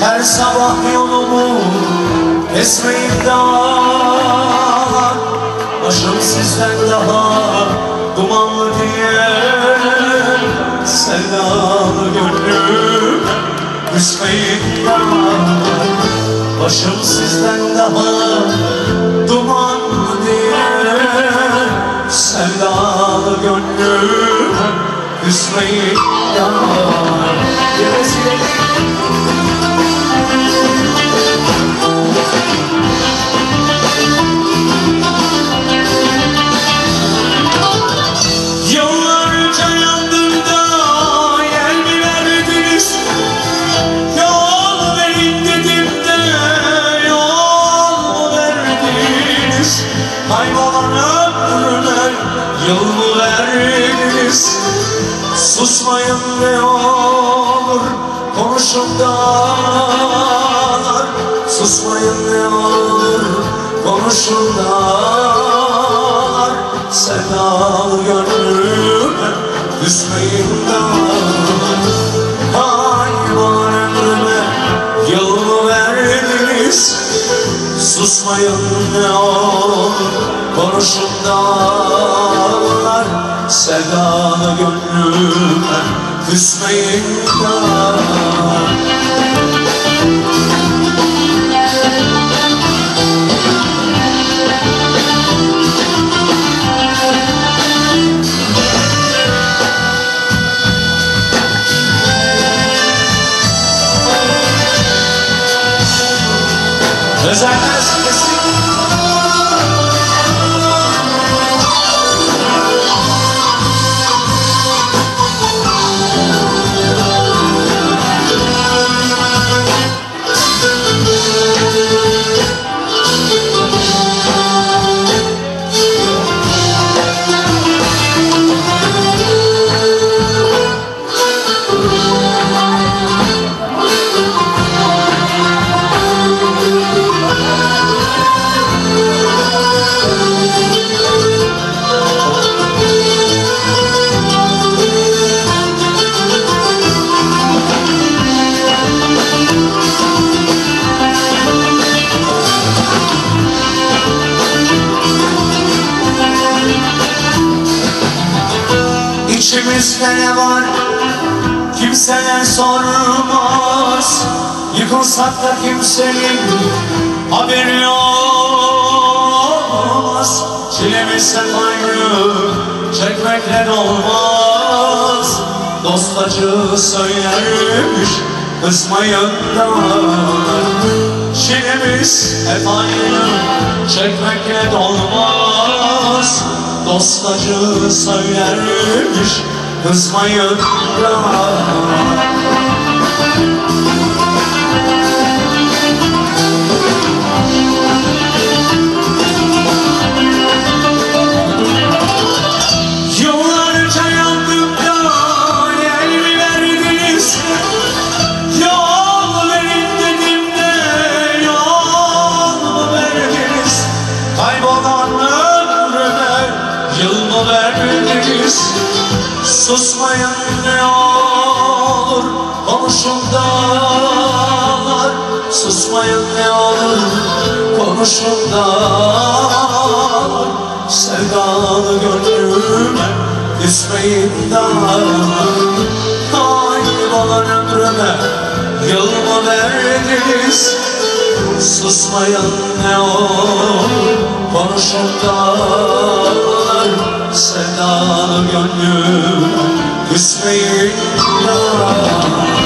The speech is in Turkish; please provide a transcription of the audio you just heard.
Her sabah yolumu kesmeyin dağlar. Başım sizden daha dumanlı diye Sevdalı gönlüm Küsmeyin dağlar. Başım sizden daha freedom. You verdiniz? Susmayın ne olur konuşun dağlar Susmayın ne olur konuşun dağlar Sevdalı gönlüme düşmeyin dağlar Hayvan ömrüme mı verdiniz? Susmayın ne olur konuşun dağlar Sevdalı gönlüme küsmeyin dağlar Özenler kesin İçimizde ne var? Kimseye sormaz Yıkılsak da kimsenin haberi olmaz. Çilemiz hep aynı çekmekle dolmaz. Dost acı söylermiş kızmayın Çilemiz hep aynı çekmekle dolmaz Dost acı söylermiş kızmayın da. Yıllarca verdiniz? Susmayın ne olur konuşun dağlar Susmayın ne olur konuşun dağlar Sevdalı gönlüme küsmeyin dağlar Kaybolan ömrüme yıl mı verdiniz? Susmayın ne olur konuşun dağlar Sevdalı gönlüm dağlar